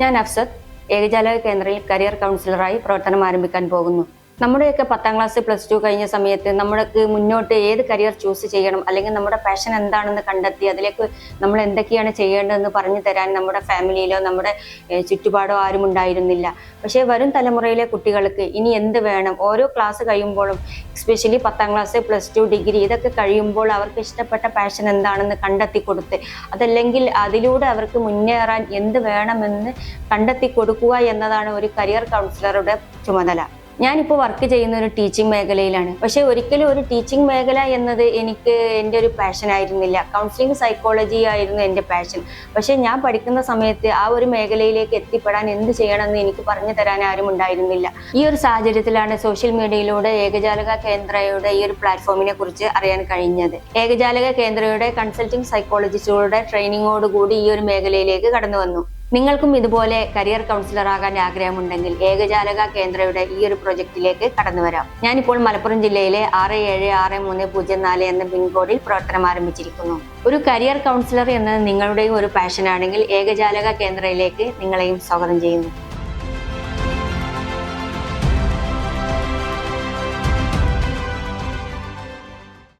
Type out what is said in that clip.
ഞാൻ അഫ്സദ് ഏകജാലക കേന്ദ്രയിൽ കരിയർ കൗൺസിലറായി പ്രവർത്തനം ആരംഭിക്കാൻ പോകുന്നു. നമ്മുടെയൊക്കെ പത്താം ക്ലാസ് പ്ലസ് ടു കഴിഞ്ഞ സമയത്ത് നമ്മൾക്ക് മുന്നോട്ട് ഏത് കരിയർ ചൂസ് ചെയ്യണം? അല്ലെങ്കിൽ നമ്മുടെ പാഷൻ എന്താണെന്ന് കണ്ടെത്തി അതിലേക്ക് നമ്മൾ എന്തൊക്കെയാണ് ചെയ്യേണ്ടതെന്ന് പറഞ്ഞു തരാൻ നമ്മുടെ ഫാമിലിയിലോ നമ്മുടെ ചുറ്റുപാടോ ആരും ഉണ്ടായിരുന്നില്ല. പക്ഷേ വരും തലമുറയിലെ കുട്ടികൾക്ക് ഇനി എന്ത് വേണം? ഓരോ ക്ലാസ് കഴിയുമ്പോഴും എസ്പെഷ്യലി പത്താം ക്ലാസ് പ്ലസ് ടു ഡിഗ്രി ഇതൊക്കെ കഴിയുമ്പോൾ അവർക്ക് ഇഷ്ടപ്പെട്ട പാഷൻ എന്താണെന്ന് കണ്ടെത്തി കൊടുത്ത് അതല്ലെങ്കിൽ അതിലൂടെ അവർക്ക് മുന്നേറാൻ എന്ത് വേണമെന്ന് കണ്ടെത്തി കൊടുക്കുക എന്നതാണ് ഒരു കരിയർ കൗൺസിലറുടെ ചുമതല. ഞാനിപ്പോൾ വർക്ക് ചെയ്യുന്ന ഒരു ടീച്ചിങ് മേഖലയിലാണ്. പക്ഷേ ഒരിക്കലും ഒരു ടീച്ചിങ് മേഖല എന്നത് എനിക്ക് എന്റെ ഒരു പാഷൻ ആയിരുന്നില്ല. കൗൺസിലിംഗ് സൈക്കോളജി ആയിരുന്നു എന്റെ പാഷൻ പക്ഷേ ഞാൻ പഠിക്കുന്ന സമയത്ത് ആ ഒരു മേഖലയിലേക്ക് എത്തിപ്പെടാൻ എന്ത് ചെയ്യണമെന്ന് എനിക്ക് പറഞ്ഞു തരാൻ ആരും ഉണ്ടായിരുന്നില്ല. ഈ ഒരു സാഹചര്യത്തിലാണ് സോഷ്യൽ മീഡിയയിലൂടെ ഏകജാലക കേന്ദ്രയുടെ ഈ ഒരു പ്ലാറ്റ്ഫോമിനെ കുറിച്ച് അറിയാൻ കഴിഞ്ഞത്. ഏകജാലക കേന്ദ്രയുടെ കൺസൾട്ടിംഗ് സൈക്കോളജിസ്റ്റുകളുടെ ട്രെയിനിങ്ങോടുകൂടി ഈ ഒരു മേഖലയിലേക്ക് കടന്നു വന്നു. നിങ്ങൾക്കും ഇതുപോലെ കരിയർ കൗൺസിലർ ആകാൻ ആഗ്രഹമുണ്ടെങ്കിൽ ഏകജാലക കേന്ദ്രയുടെ ഈ ഒരു പ്രൊജക്റ്റിലേക്ക് കടന്നു വരാം. ഞാനിപ്പോൾ മലപ്പുറം ജില്ലയിലെ ആറ് ഏഴ് ആറ് മൂന്ന് പൂജ്യം നാല് എന്ന പിൻകോഡിൽ പ്രവർത്തനം ആരംഭിച്ചിരിക്കുന്നു. ഒരു കരിയർ കൗൺസിലർ എന്നത് നിങ്ങളുടെയും ഒരു പാഷനാണെങ്കിൽ ഏകജാലക കേന്ദ്രയിലേക്ക് നിങ്ങളെയും സ്വാഗതം ചെയ്യുന്നു.